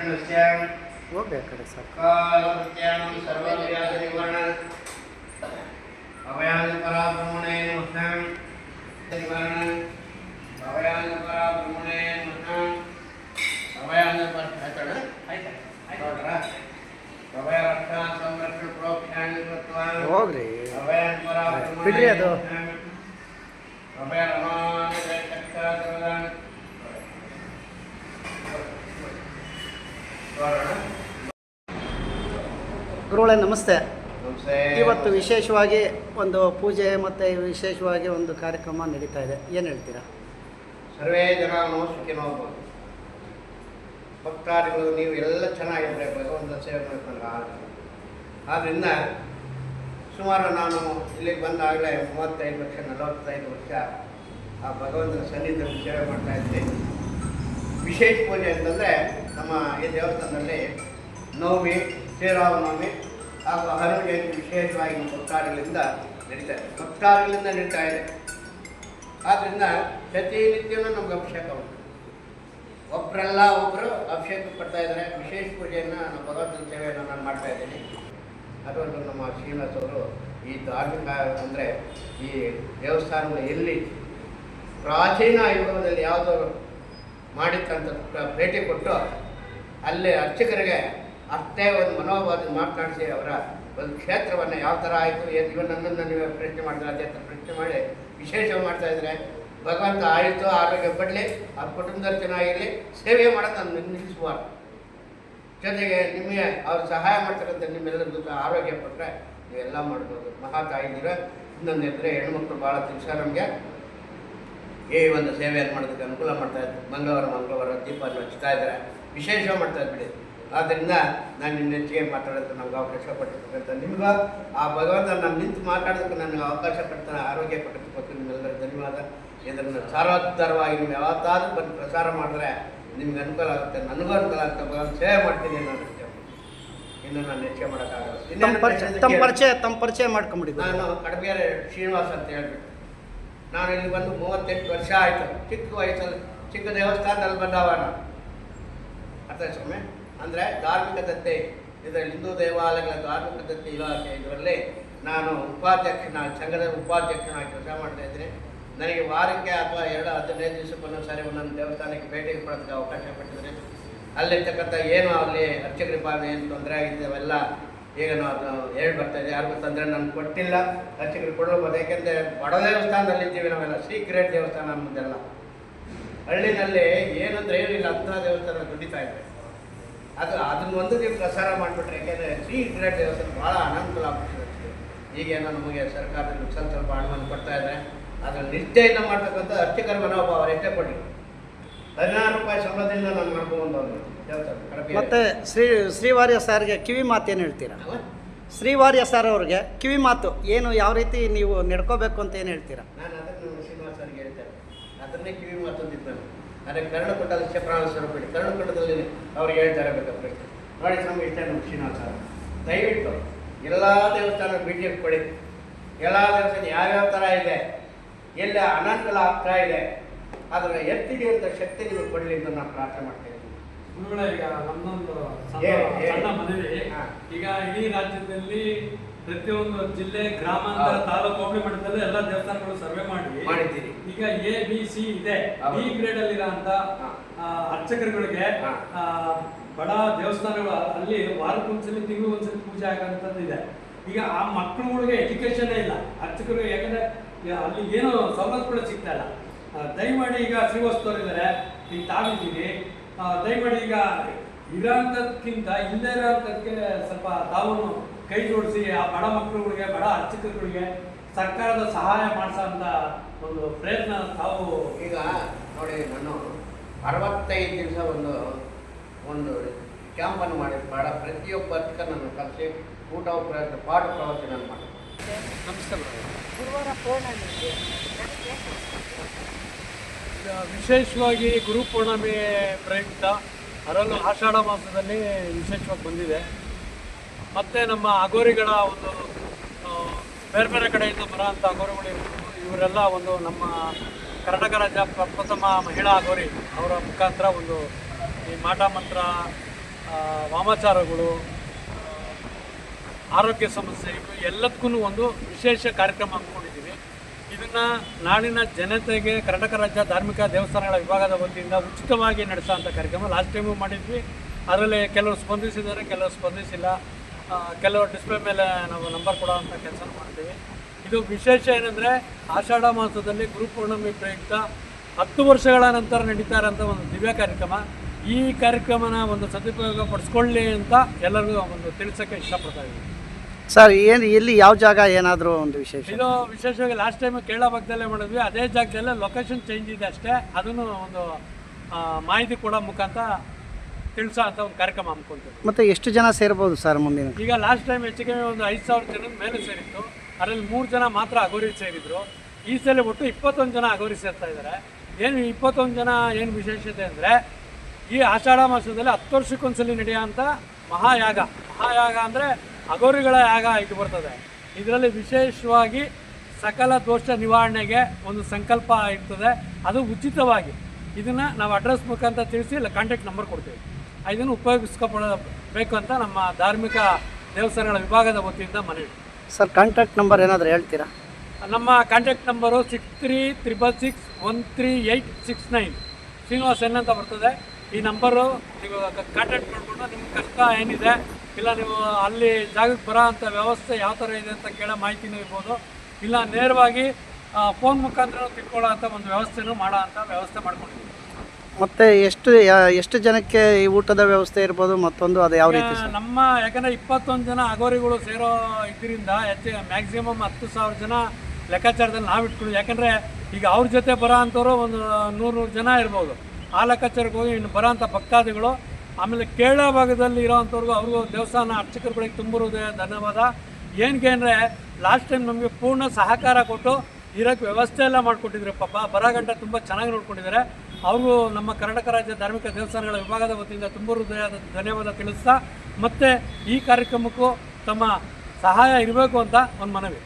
ಹೋಗ್ರಿ ಆ ಕಡೆ ಸರ್ ಕಾಲವೃತ್ಯಾಂ ಸರ್ವವ್ಯಾಧ ನಿವಾರಣ ಅಭಯಾನ ಪರಾಬ್ರಹ್ಮಣೇ ನಮಃ ನಿವಾರಣ ಪರಾಬ್ರಹ್ಮಣೇ ನಮಃ ಪರ ಆಯ್ತಣ್ಣ? ನೋಡ್ರಾ? ಅಭಯ ರಕ್ಷಾ ಸಂರಕ್ಷಣ ಪ್ರೋಕ್ಷಾಣ ಹೋಗ್ರಿ ಅಭಯಾನ ಪರಾಬ್ರಹ್ಮಣೇ ಬಿಡ್ರಿ ಅದು. ಗುರುಗಳೇ ನಮಸ್ತೆ. ಇವತ್ತು ವಿಶೇಷವಾಗಿ ಒಂದು ಪೂಜೆ ಮತ್ತು ವಿಶೇಷವಾಗಿ ಒಂದು ಕಾರ್ಯಕ್ರಮ ನಡೀತಾ ಇದೆ. ಏನು ಹೇಳ್ತೀರಾ? ಸರ್ವೇ ಜನ ಸುಖಿನೋ. ಭಕ್ತಾದಿಗಳು ನೀವು ಎಲ್ಲ ಚೆನ್ನಾಗಿದ್ರೆ ಭಗವಂತ ಸೇವೆ ಮಾಡ್ಕೊಂಡು ಆಗಲ್ಲ ಆದ್ದರಿಂದ ಸುಮಾರು ನಾನು ಇಲ್ಲಿಗೆ ಬಂದಾಗಲೇ ಮೂವತ್ತೈದು ವರ್ಷ ನಲವತ್ತೈದು ವರ್ಷ ಆ ಭಗವಂತನ ಸನ್ನಿಧಿಯಲ್ಲಿ ಸೇವೆ ಮಾಡ್ತಾ ಇದ್ದೀನಿ ವಿಶೇಷ ಪೂಜೆ ಅಂತಂದರೆ ನಮ್ಮ ಈ ದೇವಸ್ಥಾನದಲ್ಲಿ ನವಮಿ ಶ್ರೀರಾಮನವಮಿ ಹಾಗೂ ಜಯಂತಿ ವಿಶೇಷವಾಗಿ ಭಕ್ತಾದಿಗಳಿಂದ ನಡೀತಾ ಇದೆ. ಭಕ್ತಾದಿಗಳಿಂದ ನಡೀತಾ ಇದೆ. ಆದ್ದರಿಂದ ಪ್ರತಿನಿತ್ಯನೂ ನಮ್ಗೆ ಅಭಿಷೇಕ ಉಂಟು. ಒಬ್ಬರೆಲ್ಲ ಒಬ್ಬರು ಅಭಿಷೇಕ ಪಡ್ತಾ ಇದ್ದಾರೆ. ವಿಶೇಷ ಪೂಜೆಯನ್ನು ನಾನು ಭಗವಂತನ ಸೇವೆಯನ್ನು ನಾನು ಮಾಡ್ತಾ ಇದ್ದೀನಿ. ಅದೊಂದು ನಮ್ಮ ಶ್ರೀನಿವಾಸ್ ಈ ಧಾರ್ಮಿಕ ಅಂದರೆ ಈ ದೇವಸ್ಥಾನ ಎಲ್ಲಿ ಪ್ರಾಚೀನ ಯುಗದಲ್ಲಿ ಯಾವುದೋ ಪ್ರ- ಭೇಟಿ ಕೊಟ್ಟು ಅಲ್ಲೇ ಅರ್ಚಕರಿಗೆ ಅಷ್ಟೇ ಒಂದು ಮನೋಭಾವ ಮಾತನಾಡಿಸಿ ಅವರ ಒಂದು ಕ್ಷೇತ್ರವನ್ನು ಯಾವ ಥರ ಆಯಿತು, ಏನು ಇವ ನನ್ನನ್ನು ನೀವು ಪ್ರಶ್ನೆ ಮಾಡಿದ್ರೆ ಅದೇ ಥರ ಪ್ರಶ್ನೆ ಮಾಡಿ ವಿಶೇಷ ಮಾಡ್ತಾ ಇದ್ದಾರೆ. ಭಗವಂತ ಆಯಿತು ಆರೋಗ್ಯ ಪಡಲಿ, ಆ ಕುಟುಂಬದಲ್ಲಿ ಚೆನ್ನಾಗಿರಲಿ ಸೇವೆ ಮಾಡೋದು ನಾನು ನಿಲ್ಲಿಸಬಾರ್ದು ಜೊತೆಗೆ ನಿಮಗೆ ಅವ್ರು ಸಹಾಯ ಮಾಡ್ತಕ್ಕಂಥ ನಿಮ್ಮೆಲ್ಲರಿಗೂ ಆರೋಗ್ಯ ಕೊಟ್ಟರೆ ನೀವೆಲ್ಲ ಮಾಡ್ಬೋದು. ಮಹಾ ತಾಯಿದ್ದೀರ ಇನ್ನೊಂದು ಇದ್ದರೆ ಹೆಣ್ಮಕ್ಳು ಭಾಳ ತಿಳಿಸ ನಮಗೆ. ಈ ಒಂದು ಸೇವೆಯನ್ನು ಮಾಡೋದಕ್ಕೆ ಅನುಕೂಲ ಮಾಡ್ತಾ ಇದ್ದಾರೆ. ಮಂಗಳವಾರ ಮಂಗಳವಾರ ದೀಪವನ್ನು ಹಚ್ತಾ ಇದ್ದಾರೆ. ವಿಶೇಷ ಮಾಡ್ತಾ ಇದ್ಬಿಡಿ ಆದ್ದರಿಂದ ನಾನು ನಿನ್ನ ಹೆಚ್ಚಿಗೆ ಮಾತಾಡೋದಕ್ಕೆ ನಮ್ಗೆ ಅವಕಾಶ ಕೊಟ್ಟಿರ್ತಕ್ಕಂಥ ನಿಮ್ಗೆ ಆ ಭಗವಂತ ನಾನು ನಿಂತು ಮಾತಾಡೋದಕ್ಕೆ ನನಗೆ ಅವಕಾಶ ಪಡ್ತಾನೆ ಆರೋಗ್ಯ ಕೊಟ್ಟಿದ್ದಕ್ಕೆ ನಿಮ್ಮೆಲ್ಲರ ಧನ್ಯವಾದ. ಇದನ್ನು ಸಾರ್ವತ್ರಿಕವಾಗಿ ನೀವು ಯಾವತ್ತಾದ್ರೂ ಬಂದು ಪ್ರಸಾರ ಮಾಡಿದ್ರೆ ನಿಮ್ಗೆ ಅನುಕೂಲ ಆಗುತ್ತೆ ನನಗೂ ಅನುಕೂಲ ಆಗುತ್ತೆ ಭಗವಂತ ಸೇವೆ ಮಾಡ್ತೀನಿ ನಾನು ಇನ್ನು ನಾನು ಹೆಚ್ಚಿಗೆ ಮಾಡೋಕ್ಕಾಗಲ್ಲ. ತಮ್ಮ ಪರಿಚಯ ತಮ್ಮ ಪರಿಚಯ ತಮ್ಮ ಪರಿಚಯ ಮಾಡ್ಕೊಂಬಿಡಿ. ನಾನು ಕಡಬೇರೆ ಶ್ರೀನಿವಾಸ್ ಅಂತ ಹೇಳ್ಬಿಟ್ಟು. ನಾನು ಇಲ್ಲಿ ಬಂದು ಮೂವತ್ತೆಂಟು ವರ್ಷ ಆಯಿತು. ಚಿಕ್ಕ ವಯಸ್ಸಲ್ಲಿ ಚಿಕ್ಕ ದೇವಸ್ಥಾನದಲ್ಲಿ ಬಂದವ ನಾನು ಅರ್ಥ ಸ್ವಾಮಿ? ಅಂದರೆ ಧಾರ್ಮಿಕ ದತ್ತೆ ಇದರ ಹಿಂದೂ ದೇವಾಲಯಗಳ ಧಾರ್ಮಿಕ ದತ್ತೆ ಇಲಾಖೆ ಇದರಲ್ಲಿ ನಾನು ಉಪಾಧ್ಯಕ್ಷನ, ಸಂಘದ ಉಪಾಧ್ಯಕ್ಷನಾಗಿ ಕೆಲಸ ಮಾಡ್ತಾ ಇದ್ದೀನಿ. ನನಗೆ ವಾರಕ್ಕೆ ಅಥವಾ ಎರಡು ಹದಿನೈದು ದಿವಸಕ್ಕೊಂದು ಸಾರಿ ಒಂದೊಂದು ದೇವಸ್ಥಾನಕ್ಕೆ ಭೇಟಿ ಕೊಡೋದಕ್ಕೆ ಅವಕಾಶ ಕೊಟ್ಟಿದ್ದಾರೆ. ಅಲ್ಲಿರ್ತಕ್ಕಂಥ ಏನು ಅಲ್ಲಿ ಅರ್ಚಕರಿ ಪಾದ ಏನು ತೊಂದರೆ ಆಗಿದೆ ಅವೆಲ್ಲ ಈಗ ಅದು ಹೇಳಿ ಬರ್ತಾ ಇದೆ. ಯಾರಿಗೂ ತೊಂದರೆ ನಾನು ಕೊಟ್ಟಿಲ್ಲ. ಅರ್ಚಕರು ಕೊಡಬಹುದು ಯಾಕೆಂದರೆ ಬಡ ದೇವಸ್ಥಾನದಲ್ಲಿ ಇದ್ದೀವಿ ನಾವೆಲ್ಲ. ಸೀಕ್ರೆಟ್ ದೇವಸ್ಥಾನ ನಮ್ಮದೆಲ್ಲ ಹಳ್ಳಿನಲ್ಲಿ ಏನಂದ್ರೆ ಏನಿಲ್ಲ ಅಂಥ ದೇವಸ್ಥಾನ ದುಡಿತಾ ಇದೆ ಅದು ಅದನ್ನ ಒಂದು ನೀವು ಪ್ರಸಾರ ಮಾಡಿಬಿಟ್ರೆ ಯಾಕೆಂದರೆ ಇಂಟರ್ನೆಟ್ ದೇವಸ್ಥಾನ ಭಾಳ ಅನಾನುಕೂಲ ಆಗ್ಬಿಟ್ಟಿದೆ ಈಗೇನೋ ನಮಗೆ ಸರ್ಕಾರದಲ್ಲಿ ಸ್ವಲ್ಪ ಸ್ವಲ್ಪ ಹಣವನ್ನು ಕೊಡ್ತಾ ಇದ್ದಾರೆ ಅದರ ನಿಶ್ಚಯನ ಮಾಡ್ತಕ್ಕಂಥ ಅರ್ಚಕರ ಮನೋಭಾವ ಎಷ್ಟೇ ಕೊಡಿ ಹದಿನಾರು ರೂಪಾಯಿ ಸಂಬಳದಿಂದ ನಾನು ಮಾಡ್ಕೊಂಡು ದೇವಸ್ಥಾನ ಮತ್ತೆ ಶ್ರೀ ಶ್ರೀವಾರ್ಯ ಸಾರ್ಗೆ ಕಿವಿ ಮಾತು ಏನು ಹೇಳ್ತೀರಾ? ಶ್ರೀವಾರ್ಯ ಸರ್ ಅವ್ರಿಗೆ ಕಿವಿ ಮಾತು ಏನು ಯಾವ ರೀತಿ ನೀವು ನಡ್ಕೋಬೇಕು ಅಂತ ಏನು ಹೇಳ್ತೀರಾ? ನಾನು ಅದನ್ನು ಶ್ರೀನಿವಾಸ ಸರ್ಗೆ ಹೇಳ್ತೇನೆ. ಅದನ್ನೇ ಕಿವಿ ಮಾತು ನಾನು. ಅದೇ ಕರ್ಣ ಕ್ಷೇತ್ರ ಪ್ರಾಣ ಸ್ವರೂಪಿಡಿ ಕರ್ಣ ಕೊಟ್ಟದಲ್ಲಿ ಅವ್ರಿಗೆ ಹೇಳ್ತಾರೆ ಬೇಕಾದ್ರೆ ನೋಡಿ ಸ್ವಾಮಿ ಇಷ್ಟ ಶ್ರೀನಾಥ ದಯವಿಟ್ಟು ಎಲ್ಲ ದೇವಸ್ಥಾನ ಭೇಟಿ ಕೊಡಿ. ಎಲ್ಲ ದೇವಸ್ಥಾನ ಯಾವ್ಯಾವ ಥರ ಇದೆ ಎಲ್ಲ ಅನಾನುಕೂಲ ಆಗ್ತಾ ಇದೆ ಅದರ ಅಂತ ಶಕ್ತಿ ನೀವು ಕೊಡಲಿ ಅಂತ ನಾನು ಪ್ರಾರ್ಥನೆ ಮಾಡ್ತೇನೆ ಈಗ. ಮನವಿ ಈಗ ಇಡೀ ರಾಜ್ಯದಲ್ಲಿ ಪ್ರತಿಯೊಂದು ಜಿಲ್ಲೆ ಗ್ರಾಮಾಂತರ. ತಾಲೂಕು ಹೋಬಳಿ ಮಟ್ಟದಲ್ಲಿ ಎಲ್ಲ ದೇವಸ್ಥಾನಗಳು ಸರ್ವೆ ಮಾಡಿ ಮಾಡಿದ್ದೀರಿ. ಈಗ ಎ ಬಿ ಸಿ ಇದೆ. ಬಿ ಗ್ರೇಡ್ ಅಲ್ಲಿ ಇರೋಂತ. ಅರ್ಚಕರುಗಳಿಗೆ ಆ, ಬಡ ದೇವಸ್ಥಾನಗಳು ಅಲ್ಲಿ ವಾರಕ್ಕೊಂದ್ಸಲಿ ತಿಂಗಳು ಒಂದ್ಸಲಿ ಪೂಜೆ ಆಗಂತದ್ದು ಇದೆ. ಈಗ ಆ ಮಕ್ಕಳುಗಳಿಗೆ ಎಜುಕೇಶನ್ ಇಲ್ಲ. ಅರ್ಚಕರು ಯಾಕಂದ್ರೆ ಅಲ್ಲಿ ಏನು ಸವಲತ್ತುಗಳು ಸಿಗ್ತಾ ಇಲ್ಲ. ದಯಮಾಡಿ ಈಗ ಶ್ರೀವಸ್ತವ್ರು ಇದ್ದಾರೆ. ಈಗ ತಾವಿದ್ದೀರಿ ದಯಮಾಡಿ ಈಗ ಇರೋಂಥದ್ಕಿಂತ ಇಲ್ಲದೇ ಇರೋಂಥದ್ಕೆ ಸ್ವಲ್ಪ ತಾವು ಕೈ ಜೋಡಿಸಿ ಆ ಬಡ ಮಕ್ಕಳುಗಳಿಗೆ ಬಡ ಅರ್ಚಕರುಗಳಿಗೆ ಸರ್ಕಾರದ ಸಹಾಯ ಮಾಡಿಸೋಂಥ ಒಂದು ಪ್ರಯತ್ನ ತಾವು ಈಗ ನೋಡಿ ನಾನು ಅರವತ್ತೈದು ದಿವಸ ಒಂದು ಒಂದು ಕ್ಯಾಂಪನ್ನು ಮಾಡಿ ಬೇಡ ಪ್ರತಿಯೊಬ್ಬ ಅರ್ಚಕನನ್ನು ಕರೆಸಿ ಊಟ ಪ್ರಯತ್ನ ಪಾಠ ಪ್ರವಚನ ಮಾಡಿ ನಮಸ್ಕಾರ ಗುರುವಾರ ಪೌರ್ಣಮಿಗೆ ಈಗ ವಿಶೇಷವಾಗಿ ಗುರು ಪೂರ್ಣಿಮೆ ಪ್ರಯುಕ್ತ ಅದರಲ್ಲೂ ಆಷಾಢ ಮಾಸದಲ್ಲಿ ವಿಶೇಷವಾಗಿ ಬಂದಿದೆ. ಮತ್ತು ನಮ್ಮ ಅಗೋರಿಗಳ ಒಂದು ಬೇರೆ ಬೇರೆ ಕಡೆಯಿಂದ ಬರೋಂಥ ಅಗೋರಿಗಳು ಇವರೆಲ್ಲ ಒಂದು ನಮ್ಮ ಕರ್ನಾಟಕ ರಾಜ್ಯ ಪ್ರಪ್ರಥಮ ಮಹಿಳಾ ಅಗೋರಿ ಅವರ ಮುಖಾಂತರ ಒಂದು ಈ ಮಾಟ ಮಂತ್ರ ವಾಮಾಚಾರಗಳು ಆರೋಗ್ಯ ಸಮಸ್ಯೆ, ಇವು ಎಲ್ಲದಕ್ಕೂ ಒಂದು ವಿಶೇಷ ಕಾರ್ಯಕ್ರಮ ಇದನ್ನು ನಾಡಿನ ಜನತೆಗೆ ಕರ್ನಾಟಕ ರಾಜ್ಯ ಧಾರ್ಮಿಕ ದೇವಸ್ಥಾನಗಳ ವಿಭಾಗದ ವತಿಯಿಂದ ಉಚಿತವಾಗಿ ನಡೆಸೋಂಥ ಕಾರ್ಯಕ್ರಮ ಲಾಸ್ಟ್ ಟೈಮು ಮಾಡಿದ್ವಿ. ಅದರಲ್ಲಿ ಕೆಲವರು ಸ್ಪಂದಿಸಿದ್ದಾರೆ, ಕೆಲವರು ಸ್ಪಂದಿಸಿಲ್ಲ. ಕೆಲವರು ಡಿಸ್ಪ್ಲೇ ಮೇಲೆ ನಾವು ನಂಬರ್ ಕೊಡೋವಂಥ ಕೆಲಸ ಮಾಡ್ತೀವಿ. ಇದು ವಿಶೇಷ ಏನಂದರೆ ಆಷಾಢ ಮಾಸದಲ್ಲಿ ಗುರುಪೂರ್ಣಿಮೆ ಪ್ರಯುಕ್ತ ಹತ್ತು ವರ್ಷಗಳ ನಂತರ ನಡೀತಾ ಇರೋಂಥ ಒಂದು ದಿವ್ಯ ಕಾರ್ಯಕ್ರಮ. ಈ ಕಾರ್ಯಕ್ರಮನ ಒಂದು ಸದುಪಯೋಗ ಪಡಿಸ್ಕೊಳ್ಳಿ ಅಂತ ಎಲ್ಲರಿಗೂ ಒಂದು ತಿಳಿಸೋಕ್ಕೆ ಇಷ್ಟಪಡ್ತಾ ಇದ್ದೀನಿ. ಸರ್ ಏನು ಎಲ್ಲಿ ಯಾವ ಜಾಗ ಏನಾದರೂ ಒಂದು ವಿಶೇಷ? ಇದು ವಿಶೇಷವಾಗಿ ಲಾಸ್ಟ್ ಟೈಮ್ ಕೇರಳ ಭಾಗದಲ್ಲೇ ಮಾಡಿದ್ವಿ. ಅದೇ ಜಾಗದಲ್ಲೇ ಲೊಕೇಶನ್ ಚೇಂಜ್ ಇದೆ ಅಷ್ಟೇ. ಅದನ್ನು ಒಂದು ಆ, ಮಾಹಿತಿ ಕೊಡೋ ಮುಖಾಂತರ ತಿಳಿಸೋ ಅಂತ ಒಂದು ಕಾರ್ಯಕ್ರಮ ಹಮ್ಮಿಕೊಳ್ತೀವಿ ಮತ್ತೆ ಎಷ್ಟು ಜನ ಸೇರ್ಬೋದು ಸರ್ ಮುಂದಿನ? ಈಗ ಲಾಸ್ಟ್ ಟೈಮ್ ಹೆಚ್ಚು ಕಮ್ಮಿ ಒಂದು ಐದು ಸಾವಿರ ಜನದ ಮೇಲೆ ಸೇರಿತ್ತು. ಅದರಲ್ಲಿ ಮೂರು ಜನ ಮಾತ್ರ ಅಗೋರಿ ಸೇರಿದ್ರು. ಈ ಸಲ ಒಟ್ಟು ಇಪ್ಪತ್ತೊಂದು ಜನ ಅಗೋರಿ ಸೇರ್ತಾ ಇದ್ದಾರೆ. ಏನು ಇಪ್ಪತ್ತೊಂದು ಜನ ಏನು ವಿಶೇಷತೆ ಅಂದರೆ ಈ ಆಷಾಢ ಮಾಸದಲ್ಲಿ ಹತ್ತು ವರ್ಷಕ್ಕೊಂದ್ಸಲಿ ನಡೆಯೋಂಥ ಮಹಾಯಾಗ. ಮಹಾಯಾಗ ಅಂದರೆ ಅಗೋರಿಗಳ ಯಾಗ ಇದು ಬರ್ತದೆ. ಇದರಲ್ಲಿ ವಿಶೇಷವಾಗಿ ಸಕಲ ದೋಷ ನಿವಾರಣೆಗೆ ಒಂದು ಸಂಕಲ್ಪ ಇರ್ತದೆ. ಅದು ಉಚಿತವಾಗಿ. ಇದನ್ನು ನಾವು ಅಡ್ರೆಸ್ ಮುಖಾಂತರ ತಿಳಿಸಿ ಇಲ್ಲ ಕಾಂಟ್ಯಾಕ್ಟ್ ನಂಬರ್ ಕೊಡ್ತೀವಿ. ಇದನ್ನು ಉಪಯೋಗಿಸ್ಕೊಳ್ಬೇಕು ಅಂತ ನಮ್ಮ ಧಾರ್ಮಿಕ ದೇವಸ್ಥಾನಗಳ ವಿಭಾಗದ ವತಿಯಿಂದ ಮನವಿ. ಸರ್ ಕಾಂಟ್ಯಾಕ್ಟ್ ನಂಬರ್ ಏನಾದರೂ ಹೇಳ್ತೀರಾ? ನಮ್ಮ contact number six three triple six one three eight six nine Srinivas N ಅಂತ ಬರ್ತದೆ. ಈ ನಂಬರು ನೀವು ಕಾಂಟ್ಯಾಕ್ಟ್ ಮಾಡಿಕೊಂಡು ನಿಮ್ಮ ಕಷ್ಟ ಏನಿದೆ ಇಲ್ಲ ನೀವು ಅಲ್ಲಿ ಜಾಗಕ್ಕೆ ಬರೋ ಅಂಥ ವ್ಯವಸ್ಥೆ ಯಾವ ಥರ ಇದೆ ಅಂತ ಕೇಳೋ ಮಾಹಿತಿನೂ ಇರ್ಬೋದು. ಇಲ್ಲ ನೇರವಾಗಿ ಫೋನ್ ಮುಖಾಂತರ ತಿಳ್ಕೊಳ್ಳೋ ಅಂಥ ಒಂದು ವ್ಯವಸ್ಥೆನೂ ಮಾಡೋ ಅಂಥ ವ್ಯವಸ್ಥೆ ಮಾಡ್ಕೊಂಡಿದ್ದೀವಿ. ಮತ್ತು ಎಷ್ಟು ಎಷ್ಟು ಜನಕ್ಕೆ ಈ ಊಟದ ವ್ಯವಸ್ಥೆ ಇರ್ಬೋದು? ಮತ್ತೊಂದು ಅದು ಯಾವ ರೀತಿ ನಮ್ಮ ಯಾಕಂದರೆ ಇಪ್ಪತ್ತೊಂದು ಜನ ಅಗೋರಿಗಳು ಸೇರೋ ಇದರಿಂದ ಹೆಚ್ಚು ಮ್ಯಾಕ್ಸಿಮಮ್ ಹತ್ತು ಸಾವಿರ ಜನ ಲೆಕ್ಕಾಚಾರದಲ್ಲಿ ನಾವು ಇಟ್ಕೊಳ್ಳಿ. ಯಾಕಂದರೆ ಈಗ ಅವ್ರ ಜೊತೆ ಬರೋ ಅಂಥವ್ರು ಒಂದು ನೂರು ನೂರು ಜನ ಇರ್ಬೋದು. ಆ ಲೆಕ್ಕಾಚಾರಕ್ಕೆ ಹೋಗಿ ಇನ್ನು ಬರೋ ಅಂಥ ಭಕ್ತಾದಿಗಳು ಆಮೇಲೆ ಕೇರಳ ಭಾಗದಲ್ಲಿ ಇರೋವಂಥವ್ರಿಗೂ ಅವ್ರಿಗೂ ದೇವಸ್ಥಾನ ಅರ್ಚಕರುಗಳಿಗೆ ತುಂಬ ಹೃದಯ, ಧನ್ಯವಾದ. ಏನಕ್ಕೆ ಅಂದರೆ ಲಾಸ್ಟ್ ಟೈಮ್ ನಮಗೆ ಪೂರ್ಣ ಸಹಕಾರ ಕೊಟ್ಟು ಇರೋಕ್ಕೆ ವ್ಯವಸ್ಥೆ ಎಲ್ಲ ಮಾಡಿಕೊಟ್ಟಿದ್ರು ಪಾಪ. ಬರಗಂಟ ಗಂಟೆ ತುಂಬ ಚೆನ್ನಾಗಿ ನೋಡ್ಕೊಂಡಿದ್ದಾರೆ. ಅವರು ನಮ್ಮ ಕರ್ನಾಟಕ ರಾಜ್ಯ ಧಾರ್ಮಿಕ ದೇವಸ್ಥಾನಗಳ ವಿಭಾಗದ ವತಿಯಿಂದ ತುಂಬ ಹೃದಯದ ಧನ್ಯವಾದ ತಿಳಿಸ್ತಾ ಮತ್ತು ಈ ಕಾರ್ಯಕ್ರಮಕ್ಕೂ ತಮ್ಮ ಸಹಾಯ ಇರಬೇಕು ಅಂತ ಒಂದು ಮನವಿ.